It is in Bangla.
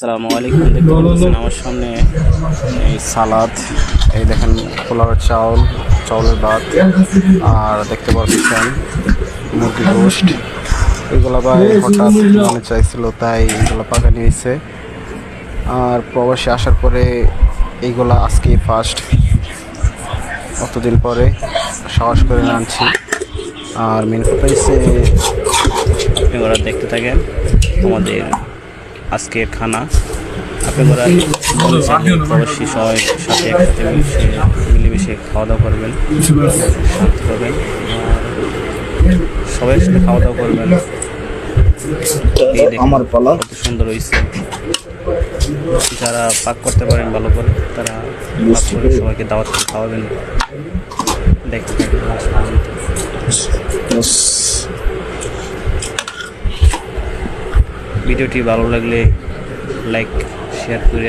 আসসালামু আলাইকুম দেখতে পাচ্ছেন আমার সামনে এই সালাদ। এই দেখেন পোলাও চাউল চাউলের ভাত আর দেখতে পাচ্ছেন মুরগি রোস্ট। এগুলো ভাই হঠাৎ মনে চাইছিল তাই এগুলো পাকানি হয়েছে আর প্রবাসী আসার পরে এইগুলা আজকে ফার্স্ট অতদিন পরে সাহস করে আনছি। আর মেন কথা আপনারা দেখতে থাকেন আমাদের আজকের খানা। আপনারা বলেছেন প্রবাসী সবাই সাথে একসাথে মিশে মিলেমিশে খাওয়া দাওয়া করবেন শান্তি আর সবাই একসাথে খাওয়া দাওয়া করবেন আমার পালা। কত সুন্দর হয়েছে। যারা পাক করতে পারেন ভালো করে তারা পাক করে সবাইকে দাওয়াত খাওয়াবেন। দেখতে ভিডিওটি ভালো লাগলে লাইক শেয়ার করে